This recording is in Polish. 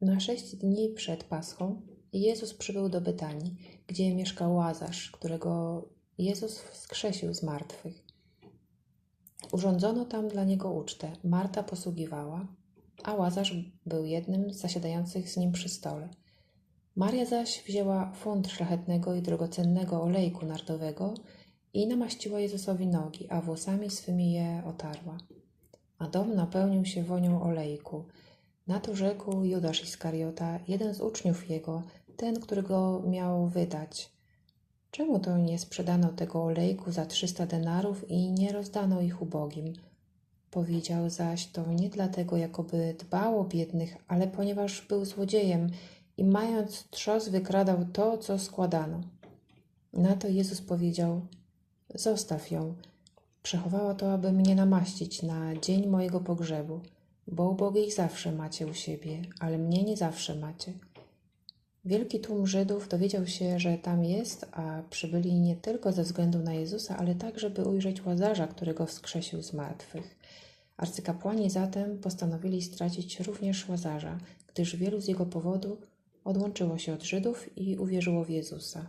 Na sześć dni przed Paschą Jezus przybył do Betanii, gdzie mieszkał Łazarz, którego Jezus wskrzesił z martwych. Urządzono tam dla niego ucztę. Marta posługiwała, a Łazarz był jednym z zasiadających z nim przy stole. Maria zaś wzięła funt szlachetnego i drogocennego olejku nardowego i namaściła Jezusowi nogi, a włosami swymi je otarła. A dom napełnił się wonią olejku. Na to rzekł Judasz Iskariota, jeden z uczniów jego, ten, który go miał wydać. Czemu to nie sprzedano tego olejku za trzysta denarów i nie rozdano ich ubogim? Powiedział zaś to nie dlatego, jakoby dbał o biednych, ale ponieważ był złodziejem i mając trzos wykradał to, co składano. Na to Jezus powiedział: Zostaw ją. Przechowała to, aby mnie namaścić na dzień mojego pogrzebu, bo ubogich zawsze macie u siebie, ale mnie nie zawsze macie. Wielki tłum Żydów dowiedział się, że tam jest, a przybyli nie tylko ze względu na Jezusa, ale także, by ujrzeć Łazarza, którego wskrzesił z martwych. Arcykapłani zatem postanowili stracić również Łazarza, gdyż wielu z jego powodu odłączyło się od Żydów i uwierzyło w Jezusa.